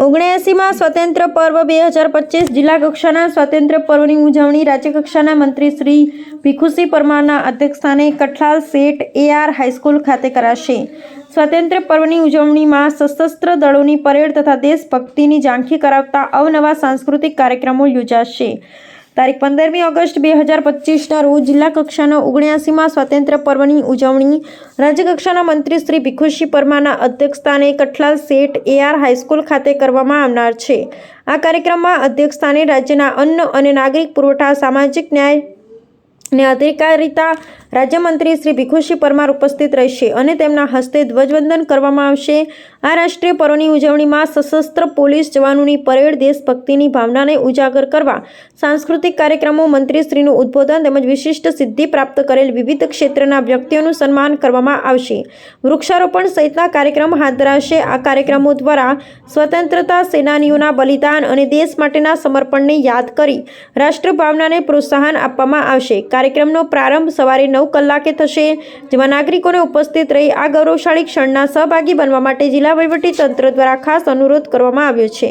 ઓગણએંસીમાં સ્વતંત્ર પર્વ બે હજાર પચીસ જિલ્લા કક્ષાના સ્વતંત્ર પર્વની ઉજવણી રાજ્યકક્ષાના મંત્રી શ્રી ભીખુસિંહ પરમારના અધ્યક્ષસ્થાને કઠલાલ શેઠ એઆર હાઈસ્કૂલ ખાતે કરાશે. સ્વતંત્ર પર્વની ઉજવણીમાં સશસ્ત્ર દળોની પરેડ તથા દેશભક્તિની ઝાંખી કરાવતા અવનવા સાંસ્કૃતિક કાર્યક્રમો યોજાશે. તારીખ પંદરમી ઓગસ્ટ બે હજાર પચીસના રોજ જિલ્લા કક્ષાના ઓગણ્યાસીમાં સ્વાતંત્ર્ય પર્વની ઉજવણી. રાજ્યકક્ષાના મંત્રી શ્રી ભીખુસિંહ પરમાના અધ્યક્ષસ્થાને કઠલાલ શેઠ એઆર હાઈસ્કૂલ ખાતે કરવામાં આવનાર છે. આ કાર્યક્રમમાં અધ્યક્ષસ્થાને રાજ્યના અન્ન અને નાગરિક પુરવઠા, સામાજિક ન્યાય ને અધિકારીતા રાજ્યમંત્રી શ્રી ભીખુસિંહ પરમાર ઉપસ્થિત રહેશે અને તેમના હસ્તે ધ્વજવંદન કરવામાં આવશે. આ રાષ્ટ્રીય પર્વની ઉજવણીમાં સશસ્ત્ર પોલીસ જવાનોની પરેડ, દેશભક્તિની ભાવનાને ઉજાગર કરવા સાંસ્કૃતિક કાર્યક્રમો મંત્રીશ્રીનું ઉદ્બોધન તેમજ વિશિષ્ટ સિદ્ધિ પ્રાપ્ત કરેલ વિવિધ ક્ષેત્રના વ્યક્તિઓનું સન્માન કરવામાં આવશે. વૃક્ષારોપણ સહિતના કાર્યક્રમ હાથ ધરાશે. આ કાર્યક્રમો દ્વારા સ્વતંત્રતા, સેનાનીઓના બલિદાન અને દેશ માટેના સમર્પણને યાદ કરી રાષ્ટ્રભાવનાને પ્રોત્સાહન આપવામાં આવશે. કાર્યક્રમનો પ્રારંભ સવારે નવ કલાકે થશે, જેમાં નાગરિકોને ઉપસ્થિત રહી આ ગૌરવશાળી ક્ષણના સહભાગી બનવા માટે જિલ્લા તંત્ર દ્વારા ખાસ અનુરોધ કરવામાં આવ્યો છે.